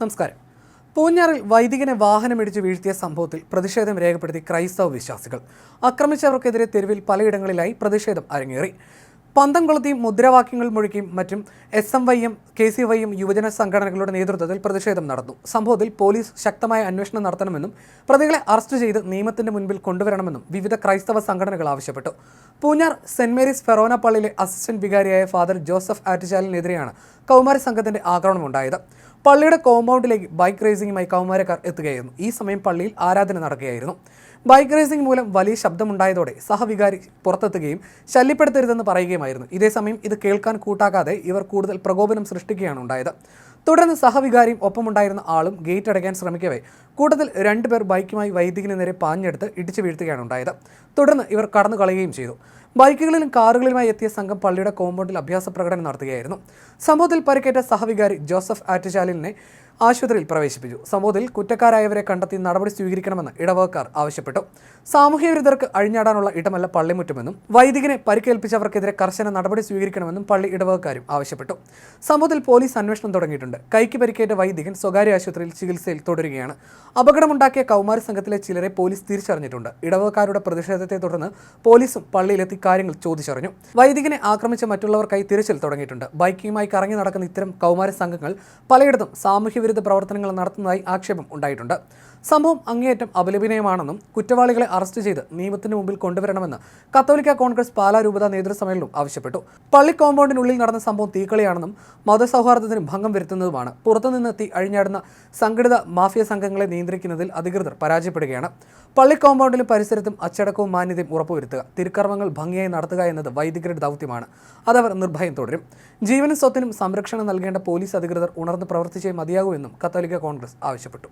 നമസ്കാരം. പൂഞ്ഞാറിൽ വൈദികനെ വാഹനമിടിച്ച് വീഴ്ത്തിയ സംഭവത്തിൽ പ്രതിഷേധം രേഖപ്പെടുത്തി ക്രൈസ്തവ വിശ്വാസികൾ. ആക്രമിച്ചവർക്കെതിരെ തെരുവിൽ പലയിടങ്ങളിലായി പ്രതിഷേധം അരങ്ങേറി. പന്തം കൊളുത്തിയും മുദ്രാവാക്യങ്ങൾ മുഴുക്കിയും മറ്റും എസ് എം വൈയും കെ സി വൈയും യുവജന സംഘടനകളുടെ നേതൃത്വത്തിൽ പ്രതിഷേധം നടന്നു. സംഭവത്തിൽ പോലീസ് ശക്തമായ അന്വേഷണം നടത്തണമെന്നും പ്രതികളെ അറസ്റ്റ് ചെയ്ത് നിയമത്തിന്റെ മുൻപിൽ കൊണ്ടുവരണമെന്നും വിവിധ ക്രൈസ്തവ സംഘടനകൾ ആവശ്യപ്പെട്ടു. പൂഞ്ഞാർ സെന്റ് മേരീസ് ഫെറോന പള്ളിയിലെ അസിസ്റ്റന്റ് വികാരിയായ ഫാദർ ജോസഫ് ആറ്റിച്ചാലിനെതിരെയാണ് കൗമാര സംഘത്തിന്റെ ആക്രമണമുണ്ടായത് പള്ളിയുടെ കോമ്പൗണ്ടിലേക്ക് ബൈക്ക് റേസിംഗുമായി കൗമാരക്കാർ എത്തുകയായിരുന്നു. ഈ സമയം പള്ളിയിൽ ആരാധന നടക്കുകയായിരുന്നു. ബൈക്ക് റേസിംഗ് മൂലം വലിയ ശബ്ദമുണ്ടായതോടെ സഹവികാരി പുറത്തെത്തുകയും ശല്യപ്പെടുത്തരുതെന്ന് പറയുകയുമായിരുന്നു. ഇതേസമയം ഇത് കേൾക്കാൻ കൂട്ടാക്കാതെ ഇവർ കൂടുതൽ പ്രകോപനം സൃഷ്ടിക്കുകയാണ് ഉണ്ടായത്. തുടർന്ന് സഹവികാരിയും ഒപ്പമുണ്ടായിരുന്ന ആളും ഗേറ്റ് അടയ്ക്കാൻ ശ്രമിക്കവേ കൂട്ടത്തിൽ രണ്ടുപേർ ബൈക്കുമായി വൈദികന് നേരെ പാഞ്ഞെടുത്ത് ഇടിച്ചു വീഴ്ത്തുകയാണ് ഉണ്ടായത്. തുടർന്ന് ഇവർ കടന്നു കളയുകയും ചെയ്തു. ബൈക്കുകളിലും കാറുകളിലുമായി എത്തിയ സംഘം പള്ളിയുടെ കോമ്പൗണ്ടിൽ അഭ്യാസ പ്രകടനം നടത്തുകയായിരുന്നു. സംഭവത്തിൽ പരിക്കേറ്റ സഹവികാരി ജോസഫ് ആറ്റുചാലിനെ ആശുപത്രിയിൽ പ്രവേശിപ്പിച്ചു. സംഭവത്തിൽ കുറ്റക്കാരായവരെ കണ്ടെത്തി നടപടി സ്വീകരിക്കണമെന്ന് ഇടവകക്കാർ ആവശ്യപ്പെട്ടു. സാമൂഹ്യ വിരുദ്ധർക്ക് അഴിഞ്ഞാടാനുള്ള ഇടമല്ല പള്ളിമുറ്റമെന്നും വൈദികനെ പരിക്കേൽപ്പിച്ചവർക്കെതിരെ കർശന നടപടി സ്വീകരിക്കണമെന്നും പള്ളി ഇടവകക്കാരും ആവശ്യപ്പെട്ടു. സംഭവത്തിൽ പോലീസ് അന്വേഷണം തുടങ്ങിയിട്ടുണ്ട്. കൈക്ക് പരിക്കേറ്റ വൈദികൻ സ്വകാര്യ ആശുപത്രിയിൽ ചികിത്സയിൽ തുടരുകയാണ്. അപകടമുണ്ടാക്കിയ കൗമാര സംഘത്തിലെ ചിലരെ പോലീസ് തിരിച്ചറിഞ്ഞിട്ടുണ്ട്. ഇടവകക്കാരുടെ പ്രതിഷേധത്തെ തുടർന്ന് പോലീസും പള്ളിയിലെത്തി കാര്യങ്ങൾ ചോദിച്ചറിഞ്ഞു. വൈദികനെ ആക്രമിച്ച മറ്റുള്ളവർക്കായി തിരച്ചിൽ തുടങ്ങിയിട്ടുണ്ട്. ബൈക്കിങ്ങുമായി കറങ്ങി നടക്കുന്ന ഇത്തരം കൗമാര സംഘങ്ങൾ പലയിടത്തും സാമൂഹ്യവിരുദ്ധ പ്രവർത്തനങ്ങൾ നടത്തുന്നതായി ആക്ഷേപം ഉണ്ടായിട്ടുണ്ട്. സംഭവം അങ്ങേയറ്റം അപലപനീയമാണെന്നും കുറ്റവാളികളെ അറസ്റ്റ് ചെയ്ത് നിയമത്തിന് മുമ്പിൽ കൊണ്ടുവരണമെന്ന് കത്തോലിക്ക കോൺഗ്രസ് പാലാ രൂപത നേതൃസമ്മേളനം ആവശ്യപ്പെട്ടു. പള്ളി കോമ്പൗണ്ടിനുള്ളിൽ നടന്ന സംഭവം തീക്കളിയാണെന്നും മതസൗഹാർദ്ദത്തിന് ഭംഗം വരുത്തുന്നതുമാണ്. പുറത്തുനിന്നെത്തി അഴിഞ്ഞാടുന്ന സംഘടിത മാഫിയ സംഘങ്ങളെ നിയന്ത്രിക്കുന്നതിൽ അധികൃതർ പരാജയപ്പെടുകയാണ്. പള്ളി കോമ്പൗണ്ടിലും പരിസരത്തും അച്ചടക്കവും മാന്യതയും ഉറപ്പുവരുത്തുക തിരുക്കർമ്മങ്ങൾ ഭംഗിയായി നടത്തുക എന്നത് വൈദികരുടെ ദൗത്യമാണ്. അതവർ നിർഭയം തുടരും. ജീവനും സ്വത്തിനും സംരക്ഷണം നൽകേണ്ട പോലീസ് അധികൃതർ ഉണർന്ന് പ്രവർത്തിച്ചേ മതിയാകൂ എന്നും കത്തോലിക്ക കോൺഗ്രസ് ആവശ്യപ്പെട്ടു.